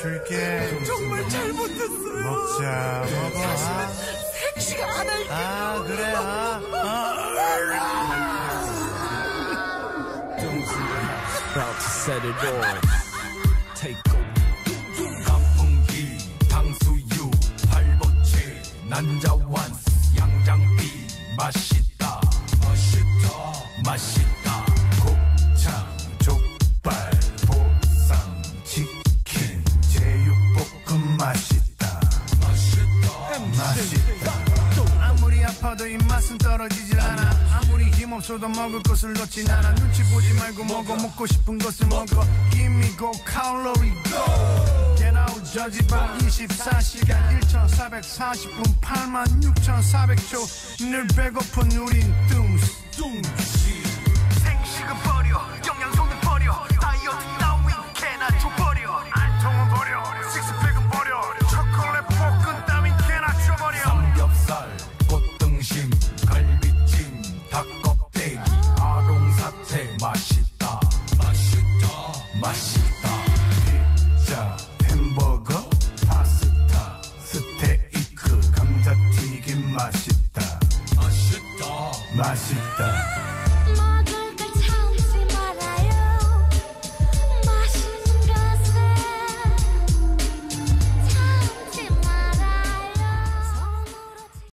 줄게. 정말 잘못했어요. 먹자, 먹어. 아, 생시가 안 할게요. 아, 그래, 아. About to set it on. Take over. 강풍기 당수유 팔보채 난자완 양장비 맛있다 맛있다 맛있다 아무리 아파도 입맛은 떨어지질 않아. 아무리 힘없어도 먹을 것을 놓진 않아. 눈치 보지 말고 먹어. 먹고 싶은 것을 먹어. Give me go calorie go. Get out 저지방 24시간 1440분 86,400초. 늘 배고픈 우린 뚱스 맛있다. 맛있다. 맛있다